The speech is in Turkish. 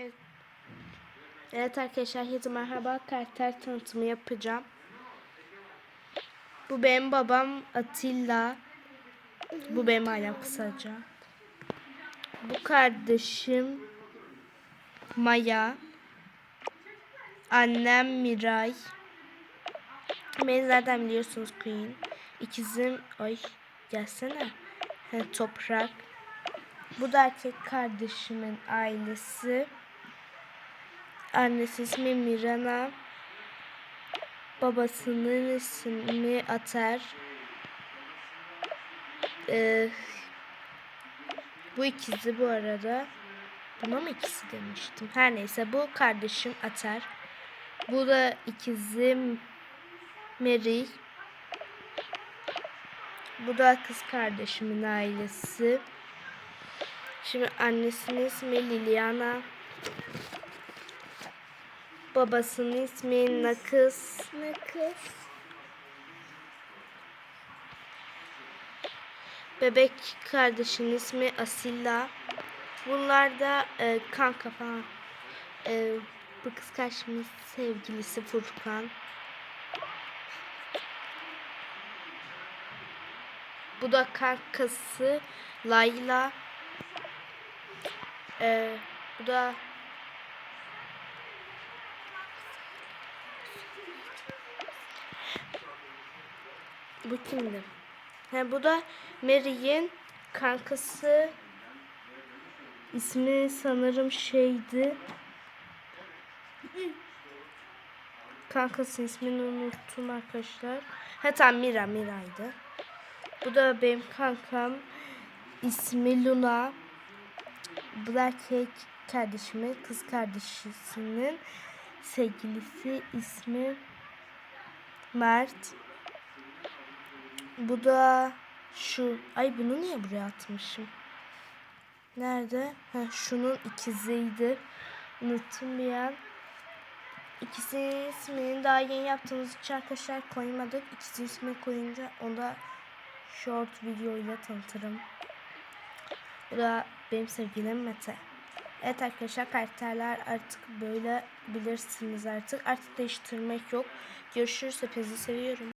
Evet. Evet arkadaşlar herkese merhaba. Karakter tanıtımı yapacağım. Bu benim babam Atilla. Bu benim ailem kısaca. Bu kardeşim Maya. Annem Miray. Beni zaten biliyorsunuz Queen. İkizim ay gelsene. He, toprak. Bu da erkek kardeşimin ailesi. Annesi ismi Mirana. Babasının ismi Ater. Ee, bu ikizi bu arada. Buna mı ikisi demiştim? Her neyse bu kardeşim Ater. Bu da ikizim Mary. Bu da kız kardeşimin ailesi. Şimdi annesinin ismi Liliana. Babasının ismi Nakız. Nakız. Bebek kardeşinin ismi Asilla. Bunlar da e, kanka falan. E, bu kız kardeşimin sevgilisi Furkan. Bu da kankası Layla. Ee, bu da Bu kimdi? Ha, bu da Mary'in kankası ismi sanırım şeydi. Kankası ismini unuttum arkadaşlar. Ha tamam Mira Mira'ydı. Bu da benim kankam. İsmi Luna. Erkek kardeşimin kız kardeşisinin sevgilisi ismi Mert. Bu da şu. Ay bunu niye buraya atmışım? Nerede? Ha, şunun ikiziydi. Unuttum bir an. İkisi ismini daha yeni yaptığımız için arkadaşlar koymadık. İkisi ismi koyunca onu da short videoyla tanıtırım. Bu da benim sevgilim Mete. Evet arkadaşlar karakterler artık böyle bilirsiniz artık. Artık değiştirmek yok. Görüşürüz. Hepinizi seviyorum.